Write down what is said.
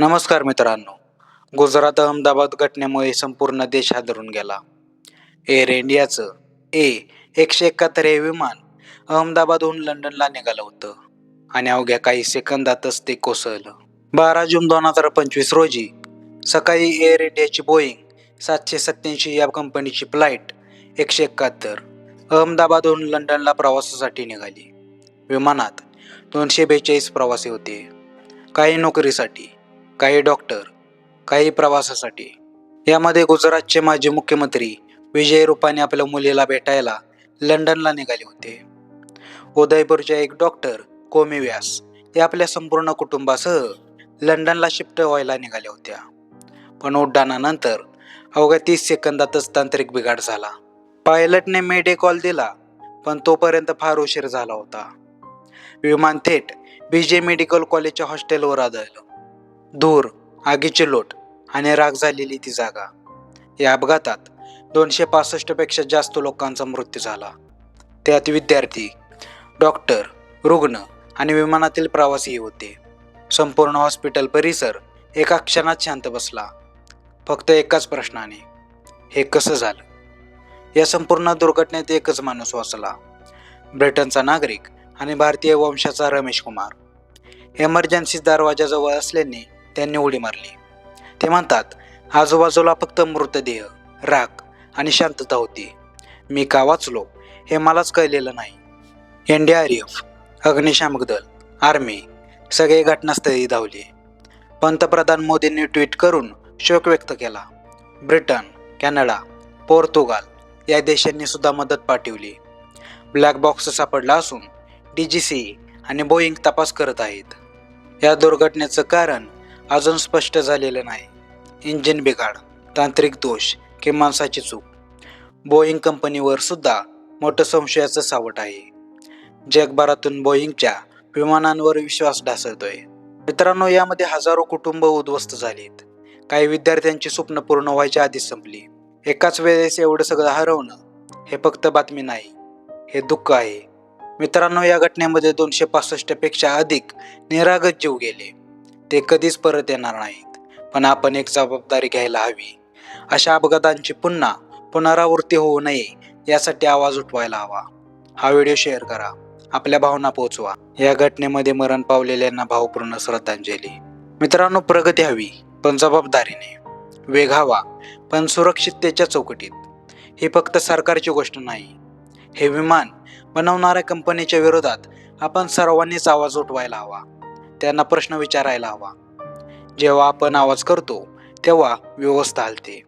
नमस्कार मित्रांनो. गुजरात अहमदाबाद घटनेमुळे संपूर्ण देश हादरून गेला. एअर इंडियाचं ए एकशे एकाहत्तर हे विमान अहमदाबादहून लंडनला निघालं होतं आणि अवघ्या काही सेकंदातच ते कोसळलं. बारा जून दोन हजार पंचवीस रोजी सकाळी एअर इंडियाची बोईंग सातशे सत्याऐंशी या कंपनीची फ्लाईट एकशे एकाहत्तर अहमदाबादहून लंडनला प्रवासासाठी निघाली. विमानात दोनशे बेचाळीस प्रवासी होते. काही नोकरीसाठी काही डॉक्टर काही प्रवासासाठी. यामध्ये गुजरातचे माजी मुख्यमंत्री विजय रूपाने आपल्या मुलीला भेटायला लंडनला निघाले होते. उदयपूरच्या एक डॉक्टर कोमी व्यास या आपल्या संपूर्ण कुटुंबासह लंडनला शिफ्ट व्हायला निघाल्या होत्या. पण उड्डाणानंतर अवघ्या तीस सेकंदातच तांत्रिक बिघाड झाला. पायलटने मेडे कॉल दिला पण तोपर्यंत फार उशीर झाला होता. विमान थेट बीजे मेडिकल कॉलेजच्या हॉस्टेलवर आदळलं. धूर आगीची लोट आणि राग झालेली ती जागा. या अपघातात दोनशे पासष्टपेक्षा जास्त लोकांचा मृत्यू झाला. त्यात विद्यार्थी डॉक्टर रुग्ण आणि विमानातील प्रवासीही होते. संपूर्ण हॉस्पिटल परिसर एका क्षणात शांत बसला. फक्त एकाच प्रश्नाने हे कसं झालं? या संपूर्ण दुर्घटनेत एकच माणूस वाचला. ब्रिटनचा नागरिक आणि भारतीय वंशाचा रमेश कुमार. एमर्जन्सी दरवाजाजवळ असल्याने त्यांनी उडी मारली. ते म्हणतात आजूबाजूला फक्त मृतदेह राख आणि शांतता होती. मी का वाचलो? हे मलाच कळलेलं नाही. एन डी आर एफ अग्निशामक दल आर्मी सगळे घटनास्थळी धावले. पंतप्रधान मोदींनी ट्विट करून शोक व्यक्त केला. ब्रिटन कॅनडा पोर्तुगाल या देशांनी सुद्धा मदत पाठवली. ब्लॅक बॉक्स सापडला असून डी जी सी आणि बोईंग तपास करत आहेत. या दुर्घटनेचं कारण अजून स्पष्ट झालेलं नाही. इंजिन बिघाड तांत्रिक दोष की माणसाची चूक. बोईंग कंपनीवर सुद्धा मोठं संशयाचं सावट आहे. जगभरातून बोईंगच्या विमानांवर विश्वास ढासळतोय. मित्रांनो यामध्ये हजारो कुटुंब उद्ध्वस्त झालीत. काही विद्यार्थ्यांची स्वप्न पूर्ण व्हायच्या आधीच संपली. एकाच वेळेस एवढं सगळं हरवणं हे फक्त बातमी नाही हे दुःख आहे. मित्रांनो या घटनेमध्ये दोनशे पासष्टपेक्षा अधिक निरागत जीव गेले. ते कधीच परत येणार नाहीत. पण आपण एक जबाबदारी घ्यायला हवी. अशा अपघातांची पुन्हा पुनरावृत्ती होऊ नये यासाठी आवाज उठवायला हवा. हा व्हिडिओ शेअर करा. आपल्या भावना पोहोचवा या घटनेमध्ये मरण पावलेल्यांना भावपूर्ण श्रद्धांजली. मित्रांनो प्रगती हवी पण जबाबदारीने. वेग हवा पण सुरक्षिततेच्या चौकटीत. ही फक्त सरकारची गोष्ट नाही. हे विमान बनवणाऱ्या कंपनीच्या विरोधात आपण सर्वांनीच आवाज उठवायला हवा. त्यांना प्रश्न विचारायला हवा. जेव्हा आपण आवाज करतो तेव्हा व्यवस्था हलते.